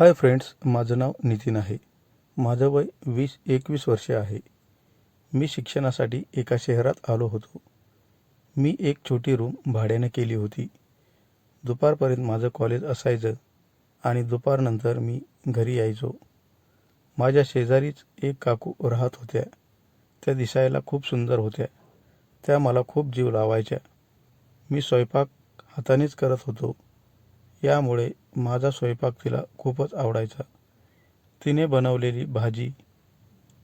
Hi friends माझं नाव नितीन आहे. माझं वय वीस एकवीस वर्षे आहे. मी शिक्षणासाठी एका शहरात आलो होतो. मी एक छोटी रूम भाड्याने केली होती. दुपारपर्यंत माझं कॉलेज असायचं आणि दुपारनंतर मी घरी यायचो. माझ्या शेजारीच एक काकू राहत होत्या. त्या दिसायला खूप सुंदर होत्या. त्या मला खूप जीव लावायच्या. मी स्वयंपाक हातानेच करत होतो. यामुळे माझा स्वयंपाक तिला खूपच आवडायचा. तिने बनवलेली भाजी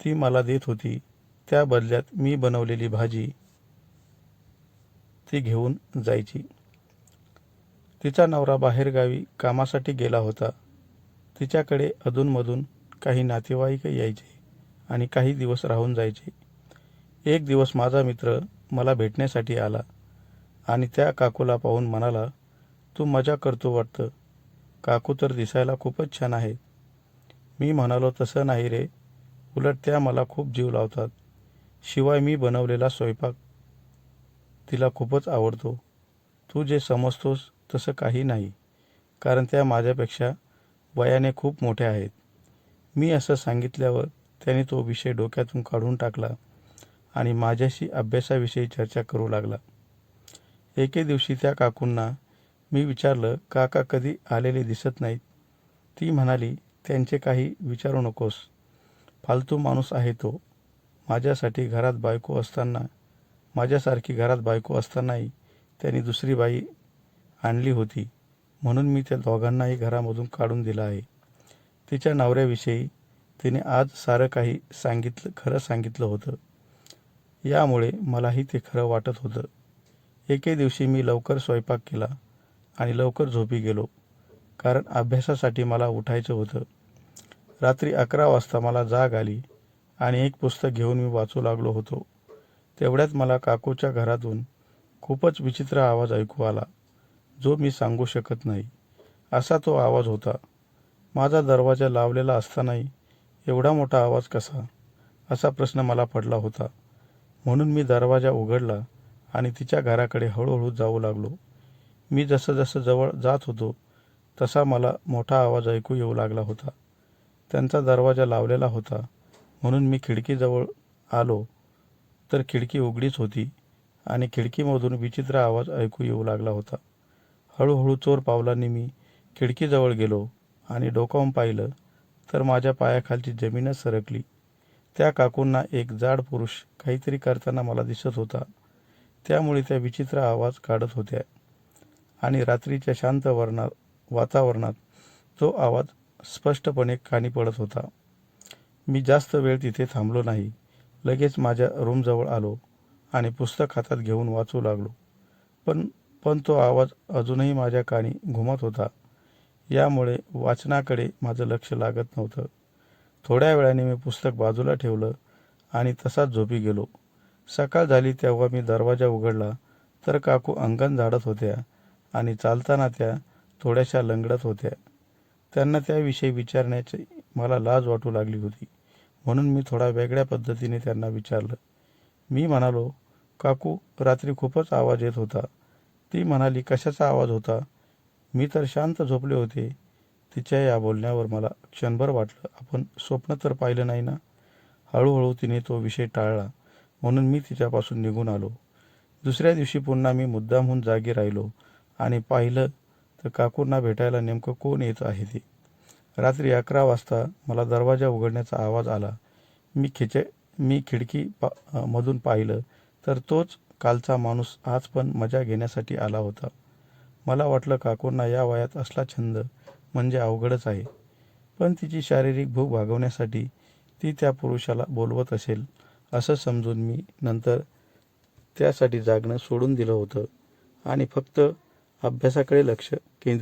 ती मला देत होती. त्या बदल्यात मी बनवलेली भाजी ती घेऊन जायची. तिचा नवरा बाहेरगावी कामासाठी गेला होता. तिच्याकडे अधूनमधून काही नातेवाईक यायचे आणि काही दिवस राहून जायचे. एक दिवस माझा मित्र मला भेटण्यासाठी आला आणि त्या काकूला पाहून म्हणाला तू मजा करतो वाटतं. काकू तर दिसायला खूपच छान आहे. मी म्हणालो तसं नाही रे. उलट त्या मला खूप जीव लावतात. शिवाय मी बनवलेला स्वयंपाक तिला खूपच आवडतो. तू जे समजतोस तसं काही नाही कारण त्या माझ्यापेक्षा वयाने खूप मोठ्या आहेत. मी असं सांगितल्यावर त्याने तो विषय डोक्यातून काढून टाकला आणि माझ्याशी अभ्यासाविषयी चर्चा करू लागला. एके दिवशी त्या काकूंना मी विचारलं काका कधी आलेले दिसत नाहीत? ती म्हणाली त्यांचे काही विचारू नकोस. फालतू माणूस आहे तो. माझ्यासाठी घरात बायको असताना माझ्यासारखी घरात बायको असतानाही त्यांनी दुसरी बाई आणली होती. म्हणून मी त्या दोघांनाही घरामधून काढून दिलं आहे. तिच्या नवऱ्याविषयी तिने आज सारं काही सांगितलं खरं सांगितलं होतं. यामुळे मलाही ते खरं वाटत होतं. एके दिवशी मी लवकर स्वयंपाक केला. आणि लवकर झोपी गेलो. कारण अभ्यासासाठी मला उठायचं होतं. रात्री अकरा वाजता मला जाग आली आणि एक पुस्तक घेऊन मी वाचू लागलो होतो. तेवढ्यात मला काकूच्या घरातून खूपच विचित्र आवाज ऐकू आला. जो मी सांगू शकत नाही. असा तो आवाज होता. माझा दरवाजा लावलेला असतानाही एवढा मोठा आवाज कसा? असा प्रश्न मला पडला होता. म्हणून मी दरवाजा उघडला आणि तिच्या घराकडे हळूहळू जाऊ लागलो. मी जसं जसं जवळ जात होतो तसा मला मोठा आवाज ऐकू येऊ लागला होता. त्यांचा दरवाजा लावलेला होता. म्हणून मी खिडकीजवळ आलो तर खिडकी उघडीच होती आणि खिडकीमधून विचित्र आवाज ऐकू येऊ लागला होता. हळूहळू चोर पावलांनी मी खिडकीजवळ गेलो आणि डोकावून पाहिलं तर माझ्या पायाखालची जमीनच सरकली. त्या काकूंना एक जाड पुरुष काहीतरी करताना मला दिसत होता. त्यामुळे त्या विचित्र आवाज काढत होत्या. आणि रात्रीच्या शांत वर्णात वातावरणात तो आवाज स्पष्टपणे कानी पडत होता. मी जास्त वेळ तिथे थांबलो नाही. लगेच माझ्या रूमजवळ आलो आणि पुस्तक हातात घेऊन वाचू लागलो. पण पण तो आवाज अजूनही माझ्या कानी घुमत होता. यामुळे वाचनाकडे माझं लक्ष लागत नव्हतं. थोड्या वेळाने मी पुस्तक बाजूला ठेवलं आणि तसाच झोपी गेलो. सकाळ झाली तेव्हा मी दरवाजा उघडला तर काकू अंगण झाडत होत्या. आणि चालताना त्या थोड्याशा लंगडत होत्या. त्यांना त्याविषयी विचारण्याची मला लाज वाटू लागली होती. म्हणून मी थोडा वेगळ्या पद्धतीने त्यांना विचारलं. मी म्हणालो काकू रात्री खूपच आवाज येत होता. ती म्हणाली कशाचा आवाज होता? मी तर शांत झोपले होते. तिच्या या बोलण्यावर मला क्षणभर वाटलं. आपण स्वप्न तर पाहिलं नाही ना? हळूहळू तिने तो विषय टाळला. म्हणून मी तिच्यापासून निघून आलो. दुसऱ्या दिवशी पुन्हा मी मुद्दामहून जागी राहिलो. आणि पाहिलं तर काकूंना भेटायला नेमकं कोण येत आहे ते. रात्री अकरा वाजता मला दरवाजा उघडण्याचा आवाज आला. मी खिचे मी खिडकी पा मधून पाहिलं तर तोच कालचा माणूस आज पण मजा घेण्यासाठी आला होता. मला वाटलं काकूंना या वयात असला छंद म्हणजे अवघडच आहे. पण तिची शारीरिक भूक भागवण्यासाठी ती त्या पुरुषाला बोलवत असेल असं समजून मी नंतर त्यासाठी जागणं सोडून दिलं होतं. आणि फक्त अभ्यासाकडे लक्ष केंद्रित